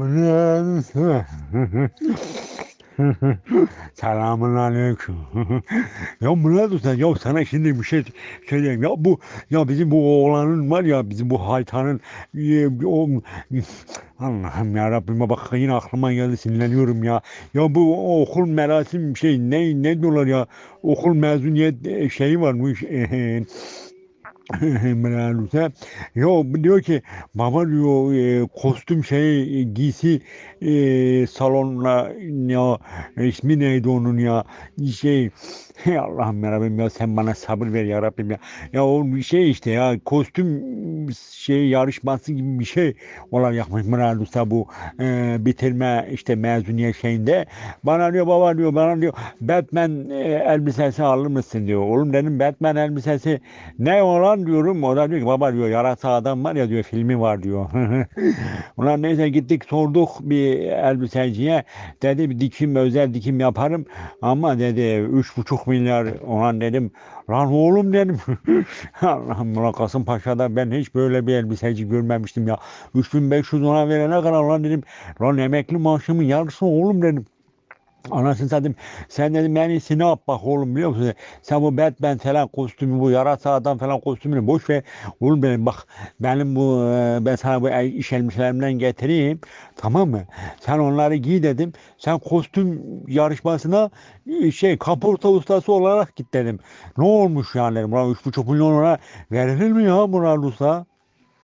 Selamun aleyküm. ya Murat Usta ya sana şimdi bir şey söyleyeyim. Ya bu ya bizim bu oğlanın var ya bizim bu haytanın e, o Allah'ım ya Rabbime bak yine aklıma geldi sinirleniyorum ya. Ya bu okul merasim şey ne ne diyorlar ya okul mezuniyet e, şeyi varmış. Meğerse yo diyor ki baba diyor e, kostüm şey e, giysi e, salonla ya ismi neydi onun ya şey Hey Allah'ım ya Rabbim ya sen bana sabır ver ya Rabbim ya. Ya o bir şey işte ya kostüm şey yarışması gibi bir şey olan yapmış Murat Usta bu e, bitirme işte mezuniyet şeyinde. Bana diyor baba diyor bana diyor Batman e, elbisesi alır mısın diyor. Oğlum dedim Batman elbisesi ne olan diyorum. O da diyor ki baba diyor yarasa adam var ya diyor filmi var diyor. Ulan neyse gittik sorduk bir elbiseciye. Dedi bir dikim özel dikim yaparım. Ama dedi üç buçuk milyar ona dedim. Lan oğlum dedim. Allah'ım Murat Kasımpaşa'da ben hiç böyle bir elbiseci görmemiştim ya. 3500 ona verene kadar lan dedim. Lan emekli maaşımın yarısı oğlum dedim. Anasını satayım. Sen dedim en iyisi ne yap bak oğlum biliyor musun? Sen bu Batman falan kostümü bu yarasa adam falan kostümünü boş ver. Oğlum benim bak benim bu ben sana bu iş elbiselerimden getireyim. Tamam mı? Sen onları giy dedim. Sen kostüm yarışmasına şey kaporta ustası olarak git dedim. Ne olmuş yani. Ulan üç buçuk milyon ona verilir mi ya Murat Usta?